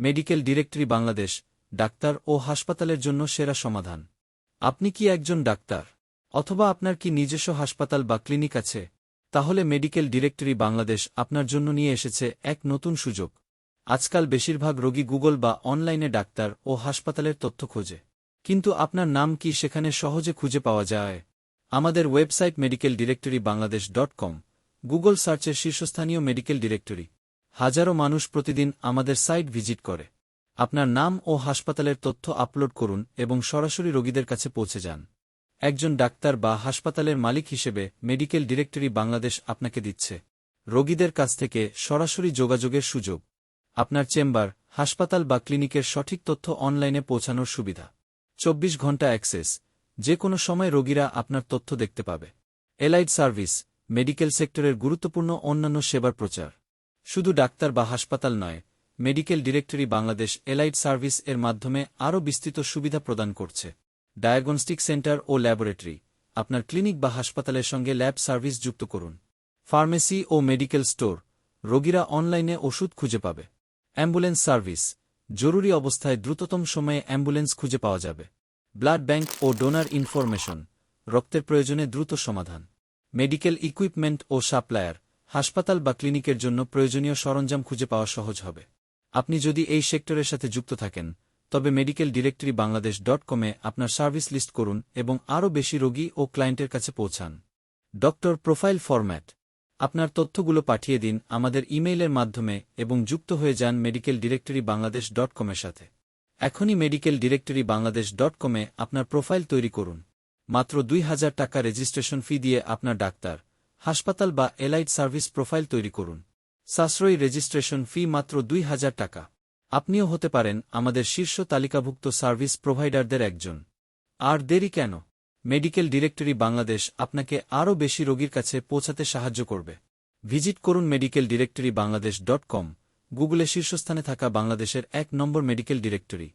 Medical directory Bangladesh, doctor ও হাসপাতালের জন্য সেরা সমাধান। আপনি কি একজন ডাক্তার? অথবা আপনার কি নিজস্ব হাসপাতাল বা ক্লিনিক আছে? তাহলে মেডিকেল ডিরেক্টরি বাংলাদেশ আপনার জন্য নিয়ে এসেছে এক নতুন সুযোগ। আজকাল বেশিরভাগ রোগী গুগল বা অনলাইনে ডাক্তার ও হাসপাতালের তথ্য খোঁজে। কিন্তু আপনার নাম কি সেখানে সহজে খুঁজে পাওয়া যায়? আমাদের website medical directory Bangladesh dot com Google সার্চের শীর্ষস্থানীয় মেডিকেল ডিরেক্টরি হাজারো মানুষ প্রতিদিন আমাদের সাইট ভিজিট করে। আপনার নাম ও হাসপাতালের তথ্য আপলোড করুন এবং সরাসরি রোগীদের কাছে পৌঁছে যান। একজন ডাক্তার বা হাসপাতালের মালিক হিসেবে মেডিকেল ডিরেক্টরি বাংলাদেশ আপনাকে দিচ্ছে। রোগীদের কাছ থেকে সরাসরি যোগাযোগের সুযোগ। আপনার চেম্বার, হাসপাতাল বা ক্লিনিকের সঠিক তথ্য অনলাইনে পৌঁছানোর সুবিধা। চব্বিশ ঘণ্টা অ্যাক্সেস। যে কোনো সময় রোগীরা আপনার তথ্য দেখতে পাবে। এলাইড সার্ভিস, মেডিকেল সেক্টরের গুরুত্বপূর্ণ অন্যান্য সেবার প্রচার। শুধু ডাক্তার বা হাসপাতাল নয়, medical directory Bangladesh allied service এর মাধ্যমে আরও বিস্তৃত সুবিধা প্রদান করছে। ডায়াগনস্টিক সেন্টার ও ল্যাবরেটরি, আপনার ক্লিনিক বা হাসপাতালের সঙ্গে ল্যাব সার্ভিস যুক্ত করুন। ফার্মেসি ও মেডিকেল স্টোর, রোগীরা অনলাইনে ওষুধ খুঁজে পাবে। অ্যাম্বুলেন্স সার্ভিস, জরুরি অবস্থায় দ্রুততম সময়ে অ্যাম্বুলেন্স খুঁজে পাওয়া যাবে। ব্লাড ব্যাংক ও ডোনার ইনফরমেশন, রক্তের প্রয়োজনে দ্রুত সমাধান। মেডিকেল ইকুইপমেন্ট ও সাপ্লায়ার হাসপাতাল বা ক্লিনিকের জন্য প্রয়োজনীয় সরঞ্জাম খুঁজে পাওয়া সহজ হবে। আপনি যদি এই সেক্টরের সাথে যুক্ত থাকেন, তবে মেডিকেল ডিরেক্টরি বাংলাদেশ ডট কমে আপনার সার্ভিস লিস্ট করুন এবং আরও বেশি রোগী ও ক্লায়েন্টের কাছে পৌঁছান। Doctor profile format. আপনার তথ্যগুলো পাঠিয়ে দিন আমাদের ইমেইলের মাধ্যমে এবং যুক্ত হয়ে যান মেডিকেল ডিরেক্টরি বাংলাদেশ ডট কমের সাথে। এখনই মেডিকেল ডিরেক্টরি বাংলাদেশ ডট কমে আপনার প্রোফাইল তৈরি করুন। মাত্র দুই হাজার টাকা রেজিস্ট্রেশন ফি দিয়ে আপনার ডাক্তার। হাসপাতাল বা এলাইট সার্ভিস প্রোফাইল তৈরি করুন। সাশ্রয়ী রেজিস্ট্রেশন ফি মাত্র দুই হাজার টাকা। আপনিও হতে পারেন আমাদের শীর্ষ তালিকাভুক্ত সার্ভিস প্রোভাইডারদের একজন। আর দেরি কেন? মেডিকেল ডিরেক্টরি বাংলাদেশ আপনাকে আরও বেশি রোগীর কাছে পৌঁছাতে সাহায্য করবে। ভিজিট করুন medical directory Bangladesh dot com, গুগলে শীর্ষস্থানে থাকা বাংলাদেশের এক নম্বর মেডিকেল ডিরেক্টরি।